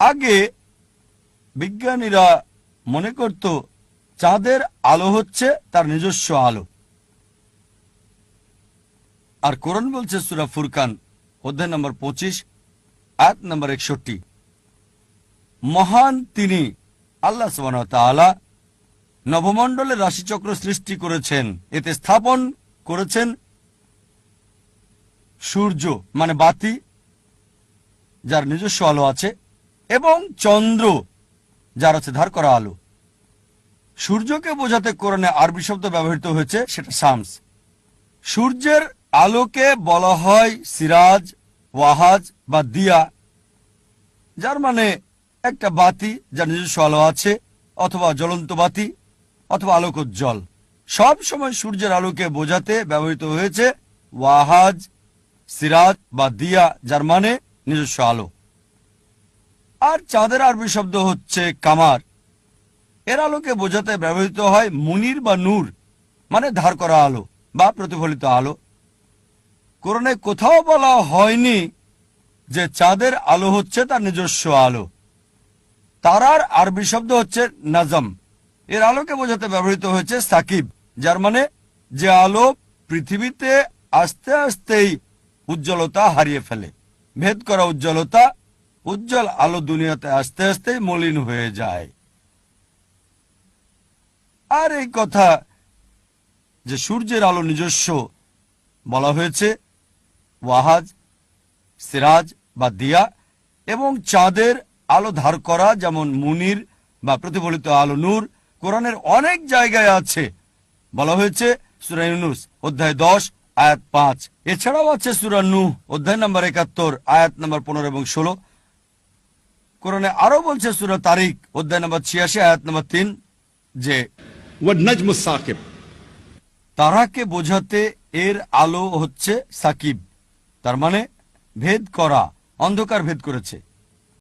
আগে বিজ্ঞানীরা মনে করত চাঁদের আলো হচ্ছে তার নিজস্ব আলো। আর কোরআন বলছে সুরা ফুরকান, অধ্যায় নম্বর পঁচিশ, আয়াত নম্বর একষট্টি। মহান তিনি আল্লাহ তাআলা নবমণ্ডলের রাশিচক্র সৃষ্টি করেছেন, এতে স্থাপন করেছেন সূর্য মানে বাতি, যার নিজস্ব আলো আছে। এবং চন্দ্র, যার হচ্ছে ধার করা আলো। সূর্যকে বোঝাতে কোরআনে আরবি শব্দ ব্যবহৃত হয়েছে, সেটা শামস। সূর্যের আলোকে বলা হয় সিরাজ, ওয়াহাজ বা দিয়া, যার মানে একটা বাতি যার নিজস্ব আলো আছে, অথবা জ্বলন্ত বাতি, অথবা আলোকোজ্জ্বল। সব সময় সূর্যের আলোকে বোঝাতে ব্যবহৃত হয়েছে ওয়াহাজ, সিরাজ বা দিয়া, যার মানে নিজস্ব আলো। আর চাঁদের আরবি শব্দ হচ্ছে কামার। এর আলোকে বোঝাতে ব্যবহৃত হয় মুনির বা নূর মানে ধার করা আলো বা প্রতিফলিত আলো। কোরআনে কোথাও বলা হয়নি যে চাঁদের আলো হচ্ছে তার নিজস্ব আলো। তারার আরবি শব্দ হচ্ছে নাজম। এর আলোকে বোঝাতে ব্যবহৃত হয়েছে সাকিব, যার মানে যে আলো পৃথিবীতে আস্তে আস্তেই উজ্জ্বলতা হারিয়ে ফেলে। ভেদ করা উজ্জ্বলতা উজ্জ্বল আলো দুনিয়াতে আস্তে আস্তে মলিন হয়ে যায়। আর এই কথা যে সূর্যের আলো নিজস্ব বলা হয়েছে, ওয়াহাজ, সিরাজ বা দিয়া এবং চাঁদের আলো ধার করা, যেমন মুনির বা প্রতিফলিত আলো নূর, কোরআনের অনেক জায়গায় আছে। বলা হয়েছে সুরা ইউনুস, অধ্যায় দশ, আয়াত পাঁচ। এছাড়াও আছে সুরা নূহ, অধ্যায় নম্বর একাত্তর, আয়াত নম্বর পনেরো এবং ষোলো। কোরআনে আরও বলছে সুরা তারিক অধ্যায় নম্বর ছিয়াশি আয়াত নম্বর তিন যে তারাকে বোঝাতে এর আলো হচ্ছে সাকিব তার মানে ভেদ করা অন্ধকার ভেদ করেছে।